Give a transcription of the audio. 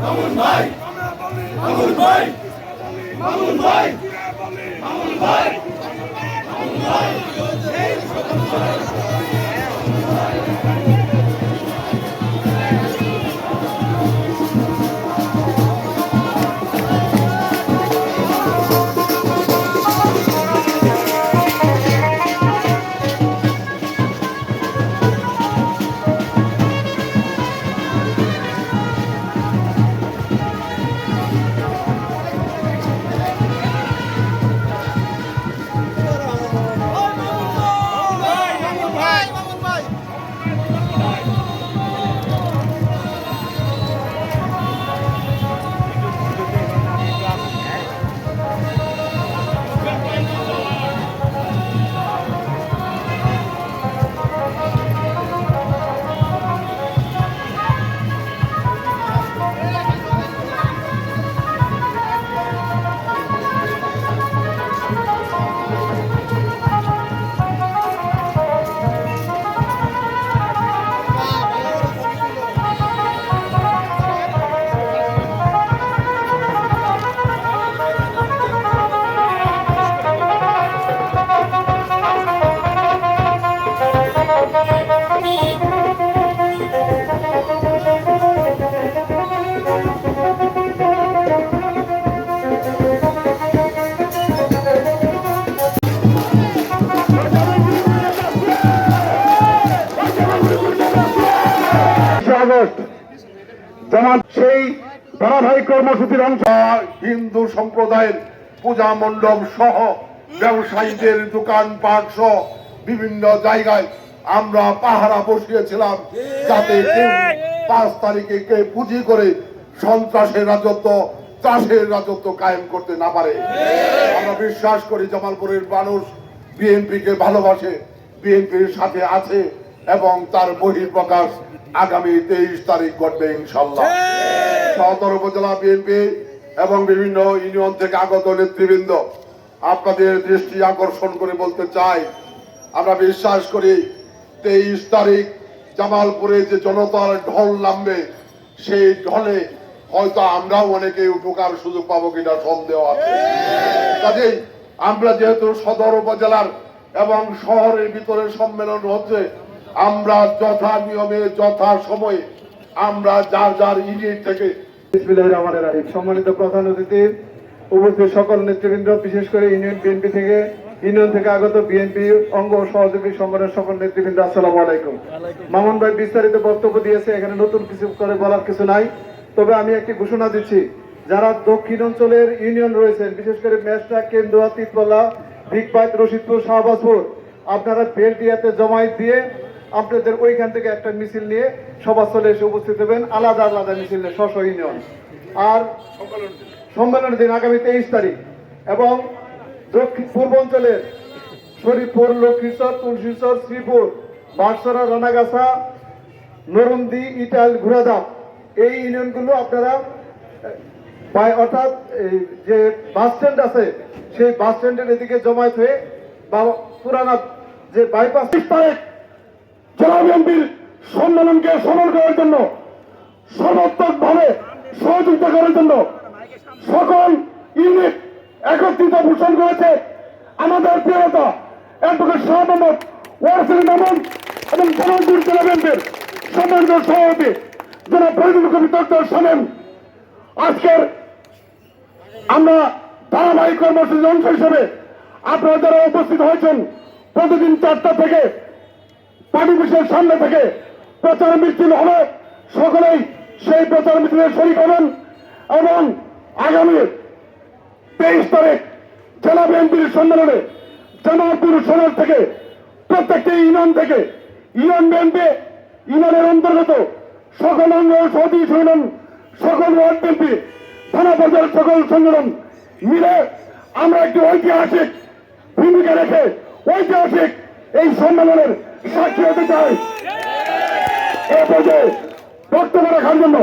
Mamun Bay! Mamun Bay! Mamun Bay! ভাই আগস্ট জামাত সেই ধারাবাহিক কর্মসূচির অংশ। হিন্দু সম্প্রদায়ের পূজা মণ্ডপ সহ ব্যবসায়ীদের দোকানপাট সহ বিভিন্ন জায়গায় আমরা পাহারা বসিয়েছিলাম যাতে পাঁচ তারিখে কে পুঁজি করে সন্ত্রাসের রাজত্ব, চাষের রাজত্ব কায়েম করতে না পারে। আমরা বিশ্বাস করি জামালপুরের মানুষ বিএনপিকে ভালোবাসে, বিএনপির সাথে আছে। এবং তার বহিঃপ্রকাশ আগামী তেইশ তারিখ ঘটবে ইনশাল্লাহ সদর উপজেলা বিএনপি এবং বিভিন্ন ইউনিয়ন থেকে আগত নেতৃবৃন্দ আপনাদের দৃষ্টি আকর্ষণ করে বলতে চাই আমরা বিশ্বাস করি তেইশ তারিখ জামালপুরে যে জনতার ঢল নামবে সেই ঢলে হয়তো আমরাও অনেকে উপকার সুযোগ পাবো কিনা সন্দেহ আছে। কাজেই আমরা যেহেতু সদর উপজেলার এবং শহরের ভিতরে সম্মেলন হচ্ছে আমরা যথা নিয়মে, যথা সময়ে আমরা যার যার ইউনিট থেকে। সম্মানিত প্রধান অতিথি, উপস্থিত সকল নেতৃবৃন্দ, বিশেষ করে ইউনিয়ন বিএনপি থেকে, ইউনিয়ন থেকে আগত বিএনপি অঙ্গ সহযোগী সংগঠনের সকল নেতৃবৃন্দ, আসসালাম আলাইকুম মামুন ভাই বিস্তারিত বক্তব্য দিয়েছে, এখানে নতুন কিছু করে বলার কিছু নাই তবে আমি একটি ঘোষণা দিচ্ছি, যারা দক্ষিণ অঞ্চলের ইউনিয়ন রয়েছেন, বিশেষ করে মেসটা কেন্দুয়া, তিতলা ভিকপাত রশিদপুর, শাহবাজপুর, আপনারা বেলটিয়াতে জমায়েত দিয়ে আপনাদের ওইখান থেকে একটা মিছিল নিয়ে সভাস্থলে এসে উপস্থিত হবেন। আলাদা আলাদা মিছিল স্ব ইউনিয়ন। আর সম্মেলনের দিন আগামী তেইশ তারিখ এবং দক্ষিণ পূর্বাঞ্চলের শরীফপুর লক্ষ্মীশ্বর তুলসীশ্বর, শ্রীপুর বাঁশসরা রানাগাছা, নরুন্দি, ইটাল ঘুরাদাম এই ইউনিয়নগুলো আপনারা অর্থাৎ যে বাস স্ট্যান্ড আছে, সেই বাস স্ট্যান্ডের এদিকে জমায়েত হয়ে বা পুরানা যে বাইপাস তারিখ জেলা বিএনপির সম্মেলনকে সফল করার জন্য সর্বাত্মক ভাবে সহযোগিতা করার জন্য সকল ইউনিট একত্রিত পোষণ করেছে। আমাদের প্রিয়তা অ্যাডভোকেট শাহ মোহাম্মদ মামুন এবং জামালপুর জেলা বিএনপির সম্মানিত সভাপতি যারা ফরিদুল কবি ডক্টর শোনেন আজকের আমরা ধারাবাহিক কর্মসূচির অংশ হিসেবে আপনারা যারা উপস্থিত হয়েছেন, প্রতিদিন চারটা থেকে পার্টি সামনে থেকে প্রচার মিছিল হবে। সকলেই সেই প্রচার মিছিলে শরিক হবেন এবং আগামী তেইশ তারিখ জেলা বিএনপির সম্মেলনে জামালপুর শহর থেকে প্রত্যেকটি ইউনিয়ন থেকে ইউনিয়ন বিএনপি, ইউনিয়নের অন্তর্গত সকল অঙ্গ সহযোগী সংগঠন, সকল ওয়ার্ড বিএনপি, থানা পর্যায়ের সকল সংগঠন মিলে আমরা একটি ঐতিহাসিক ভূমিকা রেখে ঐতিহাসিক এই সম্মেলনের সাক্ষী হতে চাই। এ পর্যায়ে বক্তব্য রাখার জন্য